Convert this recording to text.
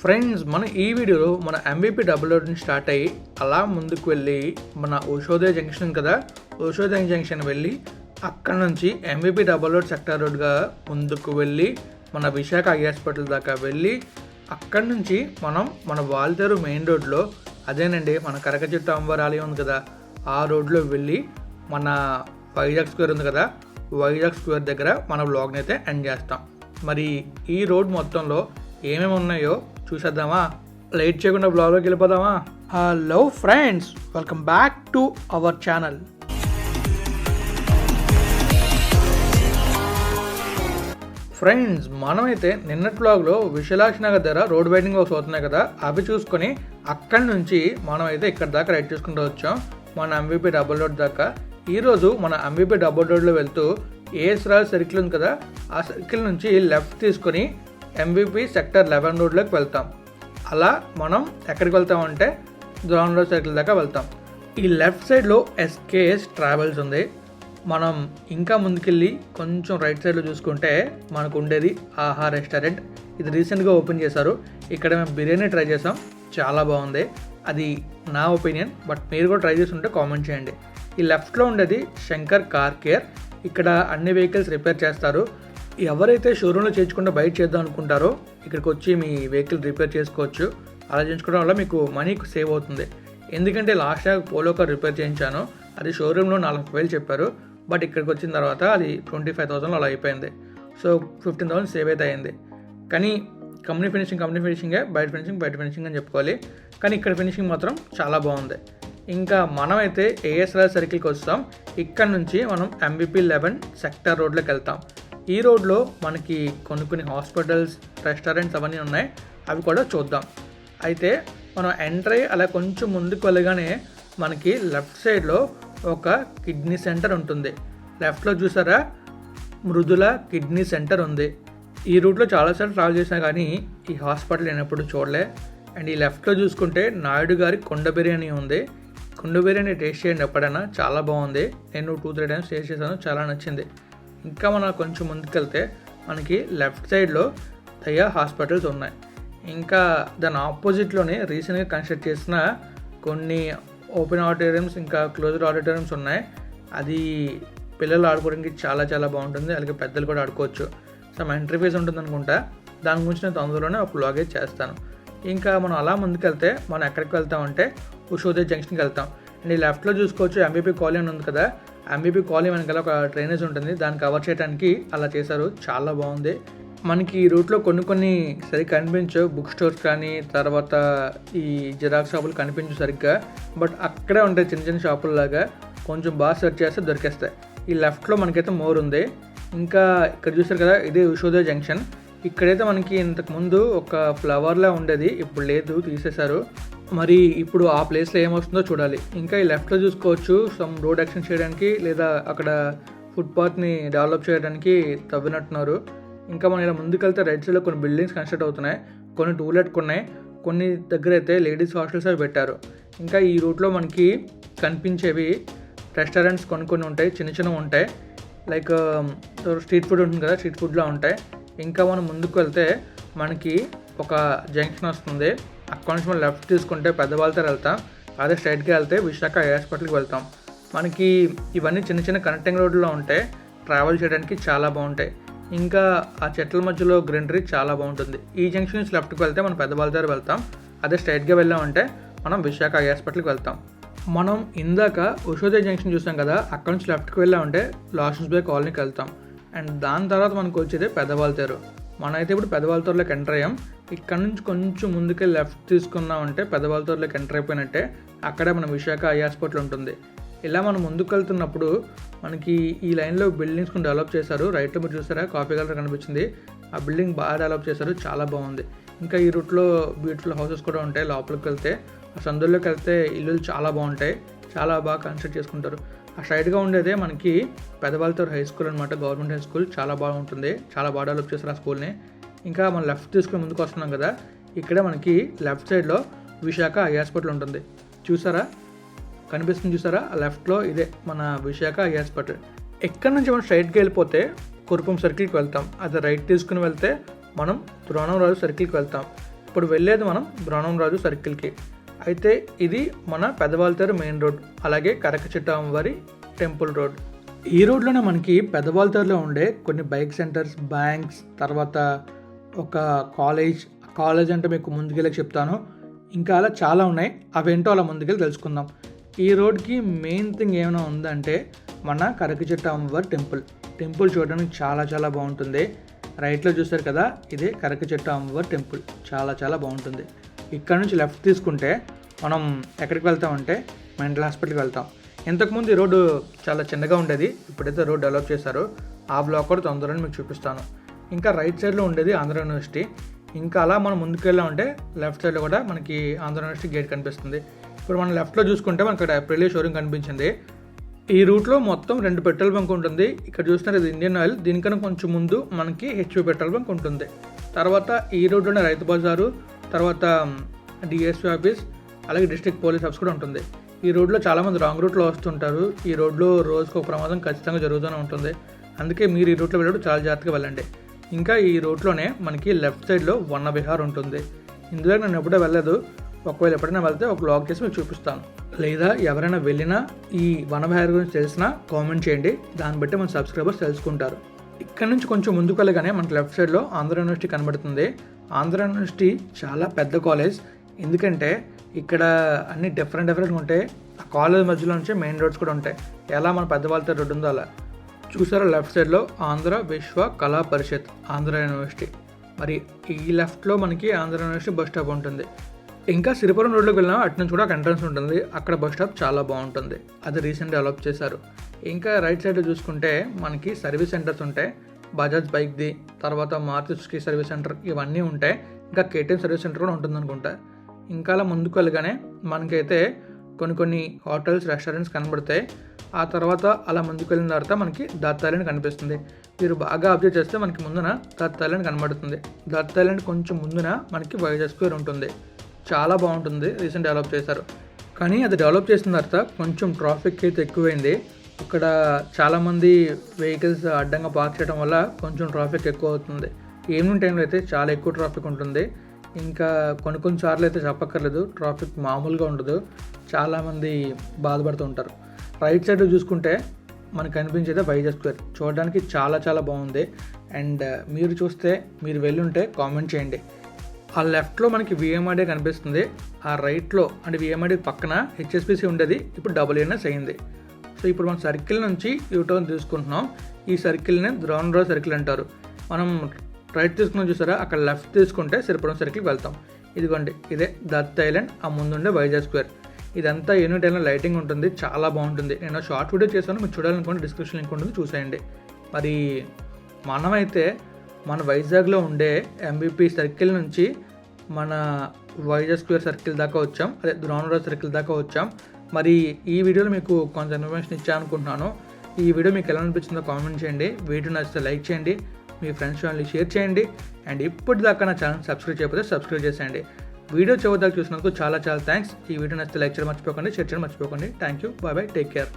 Friends మన ఈ వీడియోలో మన ఎంబీపీ డబుల్ రోడ్ని స్టార్ట్ అయ్యి అలా ముందుకు వెళ్ళి మన ఉషోదయ జంక్షన్ కదా ఉషోదయ జంక్షన్ వెళ్ళి అక్కడ నుంచి ఎంబీపీ డబుల్ రోడ్ సెక్టర్ రోడ్గా ముందుకు వెళ్ళి మన విశాఖ ఐ హాస్పిటల్ దాకా వెళ్ళి అక్కడి నుంచి మనం మన వాల్తేరు మెయిన్ రోడ్లో అదేనండి మన కరకచెట్టు అమ్మవారి ఆలయం ఉంది కదా ఆ రోడ్లో వెళ్ళి మన వైజాగ్ స్క్వేర్ ఉంది కదా వైజాగ్ స్క్వేర్ దగ్గర మన బ్లాగ్ని అయితే ఎండ్ చేస్తాం. మరి ఈ రోడ్ మొత్తంలో ఏమేమి ఉన్నాయో చూసేద్దామా? లేట్ చేయకుండా బ్లాగ్లోకి వెళ్ళిపోదామా? Hello friends welcome back to our channel friends మనమైతే నిన్నటి బ్లాగ్లో విశాలాక్షి నగర్ దగ్గర రోడ్ వైడింగ్ వర్క్స్ అవుతున్నాయి కదా? అవి చూసుకొని అక్కడి నుంచి మనం అయితే ఇక్కడ దాకా రైడ్ చేసుకుంటూ వచ్చాం. మన ఎంబీపీ డబుల్ రోడ్ దాకా. ఈరోజు మన ఎంబీపీ డబుల్ రోడ్లో వెళ్తూ ఏఎస్రాల్ సర్కిల్ ఉంది కదా? ఆ సర్కిల్ నుంచి లెఫ్ట్ తీసుకొని ఎంవిపి సెక్టర్ లెవెన్ రోడ్లోకి వెళ్తాం. అలా మనం ఎక్కడికి వెళ్తామంటే గ్రౌండ్ రోడ్ సర్కిల్ దాకా వెళ్తాం. ఈ లెఫ్ట్ సైడ్లో ఎస్కేఎస్ ట్రావెల్స్ ఉంది. మనం ఇంకా ముందుకెళ్ళి కొంచెం రైట్ సైడ్లో చూసుకుంటే మనకు ఉండేది ఆహా రెస్టారెంట్. ఇది రీసెంట్గా ఓపెన్ చేశారు. ఇక్కడ మేము బిర్యానీ ట్రై చేసాం చాలా బాగుంది. అది నా ఒపీనియన్ బట్ మీరు కూడా ట్రై చేసి ఉంటే కామెంట్ చేయండి. ఈ లెఫ్ట్లో ఉండేది శంకర్ కార్ కేర్. ఇక్కడ అన్ని వెహికల్స్ రిపేర్ చేస్తారు. ఎవరైతే షోరూంలో చేర్చుకుంటే బయట చేద్దాం అనుకుంటారో ఇక్కడికి వచ్చి మీ వెహికల్ రిపేర్ చేసుకోవచ్చు. అలా చేయించుకోవడం వల్ల మీకు మనీ సేవ్ అవుతుంది. ఎందుకంటే last time polo car repair చేయించాను. అది షోరూంలో నాలుగు వేలు చెప్పారు. బట్ ఇక్కడికి వచ్చిన తర్వాత అది ట్వంటీ ఫైవ్ థౌసండ్ అలా అయిపోయింది. సో ఫిఫ్టీన్ థౌసండ్ సేవ్ అయితే అయింది. కానీ కంపెనీ ఫినిషింగ్ కంపెనీ ఫినిషింగే బయట ఫినిషింగ్ బయట ఫినిషింగ్ అని చెప్పుకోవాలి. కానీ ఇక్కడ ఫినిషింగ్ మాత్రం చాలా బాగుంది. ఇంకా మనమైతే ఏఎస్ఆర్ సర్కిల్కి వస్తాం. ఇక్కడ నుంచి మనం ఎంబీపీ లెవెన్ సెక్టర్ రోడ్లోకి వెళ్తాం. ఈ రోడ్లో మనకి కొన్ని కొన్ని హాస్పిటల్స్ రెస్టారెంట్స్ అవన్నీ ఉన్నాయి. అవి కూడా చూద్దాం. అయితే మనం ఎంటర్ అయ్యి అలా కొంచెం ముందుకు వెళ్ళగానే మనకి లెఫ్ట్ సైడ్లో ఒక కిడ్నీ సెంటర్ ఉంటుంది. లెఫ్ట్లో చూసారా? మృదుల కిడ్నీ సెంటర్ ఉంది. ఈ రూట్లో చాలాసార్లు ట్రావెల్ చేసినా కానీ ఈ హాస్పిటల్ నేను చూడలే. అండ్ ఈ లెఫ్ట్లో చూసుకుంటే నాయుడు గారి కొండ బిర్యానీ ఉంది. కుండ బిర్యానీ టేస్ట్ చేయండి ఎప్పుడైనా. చాలా బాగుంది. నేను టూ త్రీ టైమ్స్ టేస్ట్ చేశాను. చాలా నచ్చింది. ఇంకా మనం కొంచెం ముందుకెళ్తే మనకి లెఫ్ట్ సైడ్లో దయా హాస్పిటల్స్ ఉన్నాయి. ఇంకా దాని ఆపోజిట్లోనే రీసెంట్గా కన్స్ట్రక్ట్ చేసిన కొన్ని ఓపెన్ ఆడిటోరియంస్ ఇంకా క్లోజ్డ్ ఆడిటోరియంస్ ఉన్నాయి. అది పిల్లలు ఆడుకోవడానికి చాలా చాలా బాగుంటుంది. అలాగే పెద్దలు కూడా ఆడుకోవచ్చు. సమ్ ఎంట్రీ ఉంటుంది అనుకుంటా. దాని గురించి నేను తొందరలోనే ఒక బ్లాగే చేస్తాను. ఇంకా మనం అలా ముందుకెళ్తే మనం ఎక్కడికి వెళ్తామంటే ఉషోదయ జంక్షన్కి వెళ్తాం. అండ్ ఈ లెఫ్ట్లో చూసుకోవచ్చు ఎంబీపీ కాలనీ ఉంది కదా. ఎంబీపీ కాలనీ వెనకాల ఒక డ్రైనేజ్ ఉంటుంది. దాన్ని కవర్ చేయడానికి అలా చేశారు. చాలా బాగుంది. మనకి ఈ రూట్లో కొన్ని కొన్ని సరిగ్గా కనిపించవు. బుక్ స్టోర్స్ కానీ తర్వాత ఈ జిరాక్స్ షాపులు కనిపించు సరిగ్గా. బట్ అక్కడే ఉంటాయి చిన్న చిన్న షాపుల్లాగా కొంచెం బాగా సెర్చ్ చేస్తే దొరికేస్తాయి. ఈ లెఫ్ట్లో మనకైతే మోర్ ఉంది. ఇంకా ఇక్కడ చూసారు కదా ఇది ఉషోదయ జంక్షన్ ఇక్కడైతే మనకి ఇంతకు ముందు ఒక ఫ్లవర్లా ఉండేది. ఇప్పుడు లేదు తీసేశారు. మరి ఇప్పుడు ఆ ప్లేస్లో ఏమొస్తుందో చూడాలి. ఇంకా ఈ లెఫ్ట్లో చూసుకోవచ్చు. సమ్ రోడ్ యాక్షన్ చేయడానికి లేదా అక్కడ ఫుట్పాత్ని డెవలప్ చేయడానికి తవ్వినట్టున్నారు. ఇంకా మనం ఇలా ముందుకెళ్తే రైట్ సైడ్లో కొన్ని బిల్డింగ్స్ కన్స్ట్రక్ట్ అవుతున్నాయి. కొన్ని టూలెట్ ఉన్నాయి కొన్ని దగ్గర అయితే లేడీస్ హాస్టల్స్ అవి పెట్టారు. ఇంకా ఈ రూట్లో మనకి కనిపించేవి రెస్టారెంట్స్ కొన్ని కొన్ని ఉంటాయి. చిన్న చిన్నవి ఉంటాయి. లైక్ స్ట్రీట్ ఫుడ్ ఉంటుంది కదా స్ట్రీట్ ఫుడ్లో ఉంటాయి. ఇంకా మనం ముందుకు వెళ్తే మనకి ఒక జంక్షన్ వస్తుంది. అక్కడ నుంచి మనం లెఫ్ట్ తీసుకుంటే పెద్దవాళ్ళతో వెళ్తాం అదే స్ట్రైట్గా వెళ్తే విశాఖ ఐ హాస్పిటల్కి వెళ్తాం. మనకి ఇవన్నీ చిన్న చిన్న కనెక్టింగ్ రోడ్లో ఉంటాయి ట్రావెల్ చేయడానికి చాలా బాగుంటాయి. ఇంకా ఆ చెట్ల మధ్యలో గ్రీనరీ చాలా బాగుంటుంది. ఈ జంక్షన్ నుంచి లెఫ్ట్కి వెళ్తే మనం పెద్దవాళ్ళ దగ్గర వెళ్తాం అదే స్ట్రైట్గా వెళ్ళామంటే మనం విశాఖ ఐ హాస్పిటల్కి వెళ్తాం. మనం ఇందాక ఉషోదయ జంక్షన్ చూసాం కదా అక్కడ నుంచి లెఫ్ట్కి వెళ్ళామంటే లాషన్స్ బే కాలనీకి వెళ్తాం. అండ్ దాని తర్వాత మనకు వచ్చేది పెద్దవాళ్ళ తేరు అయితే ఇప్పుడు పెద్దవాళ్ళ తోరులోకి ఎంటర్ అయ్యాం. ఇక్కడ నుంచి కొంచెం ముందుకే లెఫ్ట్ తీసుకున్నామంటే పెద్దవాళ్ళ ఎంటర్ అయిపోయినట్టే అక్కడే మన విశాఖ ఐ హాస్పిటల్ ఉంటుంది. ఇలా మనం ముందుకు వెళ్తున్నప్పుడు మనకి ఈ లైన్లో బిల్డింగ్స్ కొన్ని డెవలప్ చేశారు. రైట్ మీరు చూసారా? కాఫీ కలర్ కనిపించింది. ఆ బిల్డింగ్ బాగా డెవలప్ చేశారు. చాలా బాగుంది. ఇంకా ఈ రూట్లో బ్యూటిఫుల్ హౌసెస్ కూడా ఉంటాయి లోపలికి వెళ్తే. ఆ సందుల్లోకి వెళ్తే ఇల్లులు చాలా బాగుంటాయి. చాలా బాగా కన్స్ట్రక్ట్ చేసుకుంటారు. ఆ సైడ్గా ఉండేదే మనకి పెదవాళ్ళతో హై స్కూల్ అనమాట గవర్నమెంట్ హై స్కూల్ చాలా బాగుంటుంది. చాలా బాగా డెవలప్ చేశారు ఆ స్కూల్ని ఇంకా మనం లెఫ్ట్ తీసుకుని ముందుకు వస్తున్నాం కదా ఇక్కడ మనకి లెఫ్ట్ సైడ్లో విశాఖ ఐ హాస్పిటల్ ఉంటుంది. చూసారా? కనిపిస్తుంది చూసారా? ఆ లెఫ్ట్లో ఇదే మన విశాఖ ఐ హాస్పిటల్ ఎక్కడి నుంచి మనం స్ట్రైట్కి వెళ్ళిపోతే కురుపం సర్కిల్కి వెళ్తాం. అది రైట్ తీసుకుని వెళ్తే మనం ద్రోణంరాజు రాజు సర్కిల్కి వెళ్తాం. ఇప్పుడు వెళ్ళేది మనం ద్రోణంరాజు సర్కిల్కి అయితే ఇది మన పెదవాల్తేరు మెయిన్ రోడ్ అలాగే కరకచిట్టాంవారి టెంపుల్ రోడ్ ఈ రోడ్లోనే మనకి పెదవాల్తేరులో ఉండే కొన్ని బైక్ సెంటర్స్ బ్యాంక్స్ తర్వాత ఒక కాలేజ్ కాలేజ్ అంటే మీకు ముందుకెళ్ళి చెప్తాను. ఇంకా అలా చాలా ఉన్నాయి. అవేంటో అలా ముందుకెళ్ళి తెలుసుకుందాం. ఈ రోడ్కి మెయిన్ థింగ్ ఏమైనా ఉందంటే మన కరకచెట్ట అమ్మవారి టెంపుల్. టెంపుల్ చూడడానికి చాలా చాలా బాగుంటుంది. రైట్లో చూస్తారు కదా ఇదే కరకచెట్ట అమ్మవారి టెంపుల్. చాలా చాలా బాగుంటుంది. ఇక్కడ నుంచి లెఫ్ట్ తీసుకుంటే మనం ఎక్కడికి వెళ్తామంటే మెంటల్ హాస్పిటల్కి వెళ్తాం. ఇంతకుముందు ఈ రోడ్డు చాలా చిన్నగా ఉండేది. ఇప్పుడైతే రోడ్ డెవలప్ చేశారు. ఆ బ్లాక్ కూడా తొందరగా మీకు చూపిస్తాను. ఇంకా రైట్ సైడ్లో ఉండేది ఆంధ్ర యూనివర్సిటీ. ఇంకా అలా మనం ముందుకు వెళ్ళామంటే లెఫ్ట్ సైడ్లో కూడా మనకి ఆంధ్ర యూనివర్సిటీ గేట్ కనిపిస్తుంది. ఇప్పుడు మనం లెఫ్ట్లో చూసుకుంటే మనకి ఇక్కడ అప్రిలియా షోరూమ్ కనిపించింది. ఈ రూట్లో మొత్తం రెండు పెట్రోల్ బంక్ ఉంటుంది. ఇక్కడ చూస్తున్నారు ఇది ఇండియన్ ఆయిల్ దీనికన్నా కొంచెం ముందు మనకి హెచ్పి పెట్రోల్ బంక్ ఉంటుంది. తర్వాత ఈ రోడ్లోనే రైతు బజారు తర్వాత డిఎస్పీ ఆఫీస్ అలాగే డిస్ట్రిక్ట్ పోలీస్ ఆఫీస్ కూడా ఉంటుంది. ఈ రోడ్లో చాలామంది రాంగ్ రూట్లో వస్తుంటారు. ఈ రోడ్లో రోజుకు ఒక ప్రమాదం ఖచ్చితంగా జరుగుతూనే ఉంటుంది. అందుకే మీరు ఈ రూట్లో వెళ్ళడం చాలా జాగ్రత్తగా వెళ్ళండి. ఇంకా ఈ రోడ్లోనే మనకి లెఫ్ట్ సైడ్లో వన్న విహార్ ఉంటుంది. ఇందులో నేను ఎప్పుడూ వెళ్ళదు. ఒకవేళ ఎప్పుడైనా వెళ్తే ఒక బ్లాగ్ చేసి మీకు చూపిస్తాను. లేదా ఎవరైనా వెళ్ళినా ఈ వనవిహార్ గురించి తెలిసినా కామెంట్ చేయండి. దాన్ని బట్టి మన సబ్స్క్రైబర్స్ తెలుసుకుంటారు. ఇక్కడ నుంచి కొంచెం ముందుకు వెళ్ళగానే మనకి లెఫ్ట్ సైడ్లో ఆంధ్ర యూనివర్సిటీ కనబడుతుంది. ఆంధ్ర యూనివర్సిటీ చాలా పెద్ద కాలేజ్. ఎందుకంటే ఇక్కడ అన్ని డిఫరెంట్ డిఫరెంట్గా ఉంటాయి. ఆ కాలేజ్ మధ్యలో నుంచి మెయిన్ రోడ్స్ కూడా ఉంటాయి. ఎలా మన పెద్దవాళ్ళతో రోడ్డు ఉందో అలా. చూసారా లెఫ్ట్ సైడ్లో ఆంధ్ర విశ్వ కళా పరిషత్ ఆంధ్ర యూనివర్సిటీ. మరి ఈ లెఫ్ట్లో మనకి ఆంధ్ర యూనివర్సిటీ బస్ స్టాప్ ఉంటుంది. ఇంకా సిరిపురం రోడ్లోకి వెళ్ళినా అటు నుంచి కూడా ఒక ఎంట్రన్స్ ఉంటుంది. అక్కడ బస్ స్టాప్ చాలా బాగుంటుంది. అది రీసెంట్ డెవలప్ చేశారు. ఇంకా రైట్ సైడ్ చూసుకుంటే మనకి సర్వీస్ సెంటర్స్ ఉంటాయి. బజాజ్ బైక్ది తర్వాత మారుతి సుజుకి సర్వీస్ సెంటర్ ఇవన్నీ ఉంటాయి. ఇంకా కేటీఎం సర్వీస్ సెంటర్ కూడా ఉంటుంది అనుకుంటా. ఇంకా అలా ముందుకు వెళ్ళగానే మనకైతే కొన్ని కొన్ని హోటల్స్ రెస్టారెంట్స్ కనబడతాయి. ఆ తర్వాత అలా ముందుకు వెళ్ళిన తర్వాత మనకి దత్ ఐలాండ్ కనిపిస్తుంది. మీరు బాగా అబ్జర్వ్ చేస్తే మనకి ముందున దత్ ఐలాండ్ కనబడుతుంది. దత్ ఐలాండ్ కొంచెం ముందున మనకి వైజాగ్ స్క్వేర్ ఉంటుంది. చాలా బాగుంటుంది. రీసెంట్ డెవలప్ చేశారు. కానీ అది డెవలప్ చేసిన తర్వాత కొంచెం ట్రాఫిక్ అయితే ఎక్కువైంది. ఇక్కడ చాలామంది వెహికల్స్ అడ్డంగా పార్క్ చేయడం వల్ల కొంచెం ట్రాఫిక్ ఎక్కువ అవుతుంది. ఈవినింగ్ టైంలో అయితే చాలా ఎక్కువ ట్రాఫిక్ ఉంటుంది. ఇంకా కొన్ని కొన్ని సార్లు అయితే చెప్పక్కర్లేదు. ట్రాఫిక్ మామూలుగా ఉండదు. చాలామంది బాధపడుతూ ఉంటారు. రైట్ సైడ్ చూసుకుంటే మనకు అనిపించేది వైజాగ్ స్క్వేర్. చూడడానికి చాలా చాలా బాగుంది. అండ్ uh, మీరు చూస్తే మీరు వెళ్ళుంటే కామెంట్ చేయండి. ఆ లెఫ్ట్లో మనకి విఎంఆర్డీ కనిపిస్తుంది. ఆ రైట్లో అంటే విఎంఆర్డీ పక్కన హెచ్ఎస్పిసి ఉండేది. ఇప్పుడు డబుల్ ఎన్ఎస్ అయింది. సో ఇప్పుడు మనం సర్కిల్ నుంచి యూటర్న్ తీసుకుంటున్నాం. ఈ సర్కిల్ని ద్రోణరావు సర్కిల్ అంటారు. మనం రైట్ తీసుకున్నాం చూసారా? అక్కడ లెఫ్ట్ తీసుకుంటే సిరిపురం సర్కిల్కి వెళ్తాం. ఇదిగోండి ఇదే దత్ ఐలాండ్ ఆ ముందుండే వైజాగ్ స్క్వేర్ ఇదంతా యూనిట్ అయినా లైటింగ్ ఉంటుంది చాలా బాగుంటుంది. నేను షార్ట్ వీడియో చేశాను మీరు చూడాలనుకోండి డిస్క్రిప్షన్ లింక్ ఉంటుంది చూసేయండి. మరి మనమైతే మన వైజాగ్లో ఉండే ఎంబీపీ సర్కిల్ నుంచి మన వైజాగ్ స్క్వేర్ సర్కిల్ దాకా వచ్చాం అదే ద్రోణరాజ్ సర్కిల్ దాకా వచ్చాం. మరి ఈ వీడియోలో మీకు కొంత ఇన్ఫర్మేషన్ ఇచ్చా అనుకుంటున్నాను ఈ వీడియో మీకు ఎలా అనిపించిందో కామెంట్ చేయండి వీడియో నచ్చితే లైక్ చేయండి మీ ఫ్రెండ్స్ వాళ్ళని షేర్ చేయండి అండ్ ఇప్పటిదాకా నా ఛానల్ సబ్స్క్రైబ్ చేయకపోతే సబ్స్క్రైబ్ చేసేయండి. వీడియో చివరిదాకా చూసినందుకు చాలా చాలా థ్యాంక్స్ ఈ వీడియో నచ్చితే లైక్ చేయడం మర్చిపోకండి షేర్ చేయడం మర్చిపోకండి. Thank you bye bye take care